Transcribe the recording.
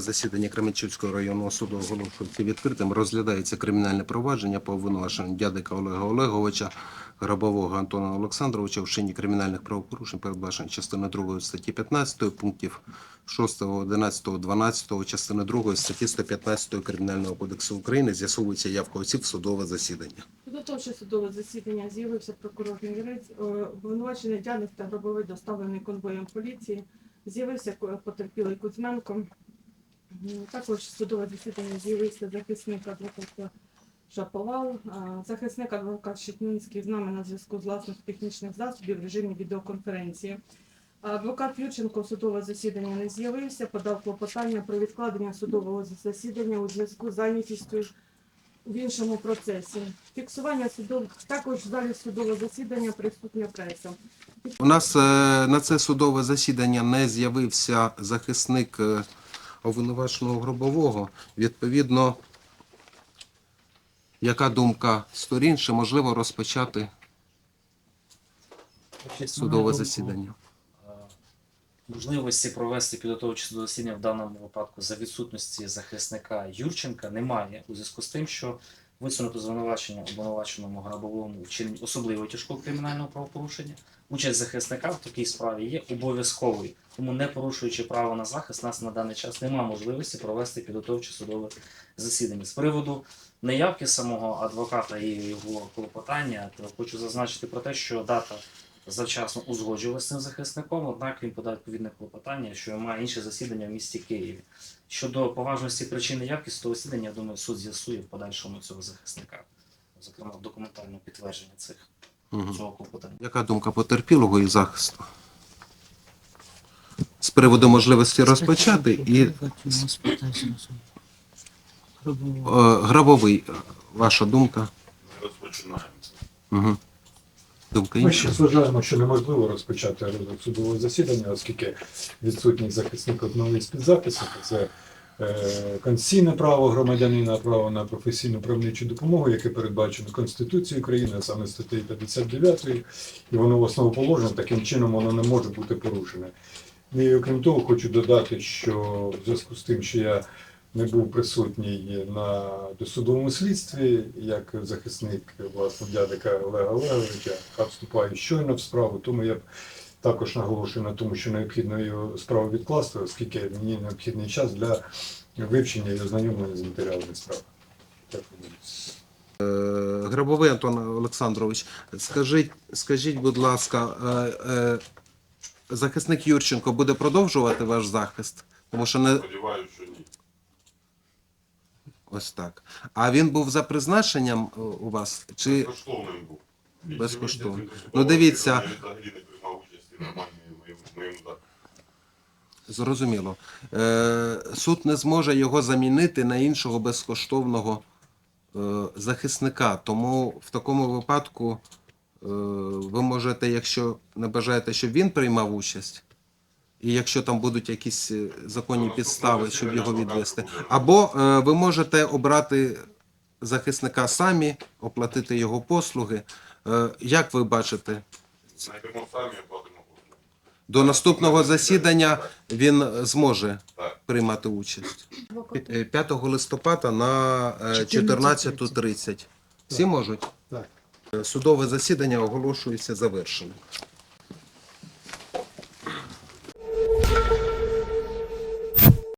Засідання Кременчуцького районного суду оголошується відкритим. Розглядається кримінальне провадження по обвинуваченню дядика Олега Олеговича, Грабового Антона Олександровича в вчиненні кримінальних правопорушень, передбачених частиною 2 статті 15, пунктів 6, 11, 12, частини 2 статті 115 Кримінального кодексу України. З'ясовується явка осіб в судове засідання. Підготовче судове засідання з'явився прокурор Генерець, е, обвинувачений Дяник та Гробовий доставлений конвоєм поліції. З'явився потерпілий Кузьменко. М, Також судове засідання з'явився захисник адвоката Шаповал, захисник адвокат Щетнінський з нами на зв'язку з власних технічних засобів в режимі відеоконференції. Адвокат Юрченко судове засідання не з'явився, подав клопотання про відкладення судового засідання у зв'язку з зайнятістю в іншому процесі. Фіксування судов також в залі судового засідання присутня преса. У нас е, на це судове засідання не з'явився захисник е, обвинуваченого Гробового. Відповідно, яка думка сторін, чи можливо розпочати судове засідання? Е, Можливості провести підготовче судове засідання в даному випадку за відсутності захисника Юрченка немає у зв'язку з тим, що висунуто звинувачення обвинуваченому грабовому вчиненні особливо тяжкого кримінального правопорушення. Участь захисника в такій справі є обов'язковою, тому не порушуючи право на захист, нас на даний час немає можливості провести підготовче судове засідання. З приводу неявки самого адвоката і його клопотання, то хочу зазначити про те, що дата завчасно узгоджувалися з цим захисником, однак він подав відповідне клопотання, що має інше засідання в місті Києві. Щодо поважності причини того засідання, я думаю, суд з'ясує в подальшому цього захисника, зокрема документальне підтвердження цих Мгм. цього клопотання. Яка думка потерпілого і захисту? З приводу можливості розпочати і е, Грабовий, е, ваша думка? Розпочинаємо. Угу. Ми ще вважаємо, що неможливо розпочати розгляд судового засідання, оскільки відсутність захисник одного із підзаписів це е, конституційне право громадянина, право на професійну правничу допомогу, яке передбачено Конституцією України, а саме статтею 59, і воно в основоположне, таким чином воно не може бути порушене. І окрім того, хочу додати, що в зв'язку з тим, що я не був присутній на досудовому слідстві, як захисник власне дядика Олега Олеговича, яка вступає щойно в справу, тому я б також наголошую на тому, що необхідно його справу відкласти, оскільки мені необхідний час для вивчення і ознайомлення з матеріалами справи. Дякую. Е, Грабовий Антон Олександрович, скажіть, скажіть, будь ласка, е, е, захисник Юрченко буде продовжувати ваш захист? Тому що не Сподіваюся, що. Ось так. А він був за призначенням е, у вас? Чи Безкоштовним був. Безкоштовно. Ну, дивіться. Взагалі не приймав участі нормальної моєму моєму захисті. зрозуміло? Е, суд не зможе його замінити на іншого безкоштовного е, захисника. Тому в такому випадку е, ви можете, якщо не бажаєте, щоб він приймав участь, і якщо там будуть якісь е, законні підстави, щоб його відвести, або е, ви можете обрати захисника самі, оплатити його послуги. Е, як ви бачите, Знайдемо самі, оплатимо послуги. до наступного засідання він зможе приймати участь. Е, 5 листопада на е, 14.30. Всі можуть? Так. Судове засідання оголошується завершеним.